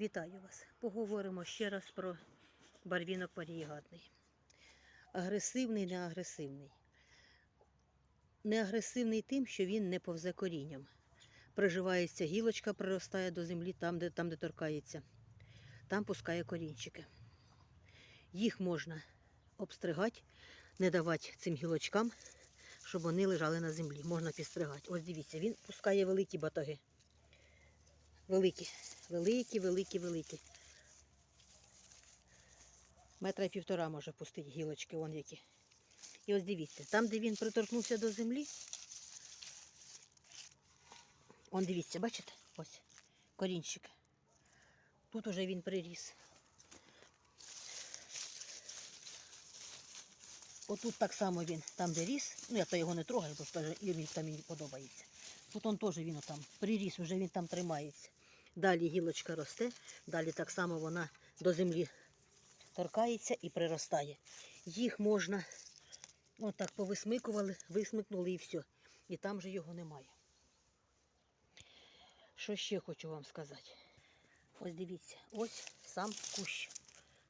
Вітаю вас. Поговоримо ще раз про барвінок варієгатний. Агресивний, не агресивний. Не агресивний тим, що він не повзе корінням. Приживається гілочка, приростає до землі там, де, там, де торкається. Там пускає корінчики. Їх можна обстригати, не давати цим гілочкам, щоб вони лежали на землі. Можна підстригати. Ось дивіться, він пускає великі батоги. Великі, великі, великі, великі. Метра й півтора може пустити гілочки, вон які. І ось дивіться, там, де він приторкнувся до землі, он дивіться, бачите? Ось корінчик. Тут уже він приріс. Отут так само він, там де ріс, ну я то його не трогаю, бо і мені там мені подобається. Тут он теж він там приріс, вже він там тримається. Далі гілочка росте, далі так само вона до землі торкається і приростає. Їх можна отак повисмикували, висмикнули і все. І там же його немає. Що ще хочу вам сказати? Ось дивіться, ось сам кущ,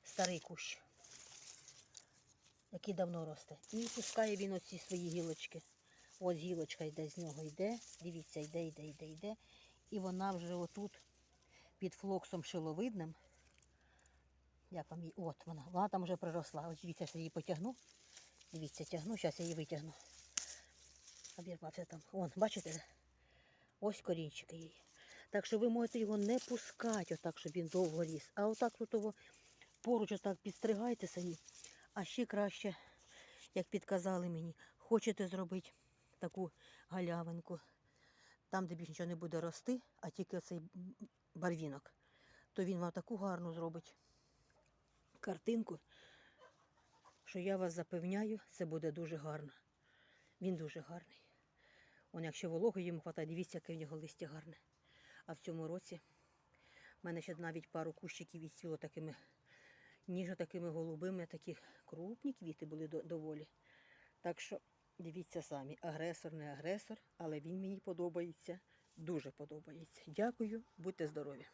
старий кущ, який давно росте. І пускає він оці свої гілочки. Ось гілочка йде з нього йде. Дивіться, йде, йде, йде, йде. І вона вже отут під флоксом шиловидним. Як вам її? От вона. Вона там вже приросла. Ось дивіться, я її потягну. Дивіться, тягну, зараз я її витягну. Обірвався там. Вон, бачите? Ось корінчики її. Так що ви можете його не пускати, отак, щоб він довго ріс. А отак тут його поруч отак підстригайте самі. А ще краще, як підказали мені, хочете зробити таку галявинку, там, де більше нічого не буде рости, а тільки цей барвінок, то він вам таку гарну зробить картинку, що я вас запевняю, це буде дуже гарно. Він дуже гарний. Он, якщо вологи йому хватає, дивіться, яке в нього листя гарне. А в цьому році в мене ще навіть пару кущиків відцвіло такими ніжно такими голубими, такі крупні квіти були доволі. Так що дивіться самі, агресор не агресор, але він мені подобається, дуже подобається. Дякую, будьте здорові.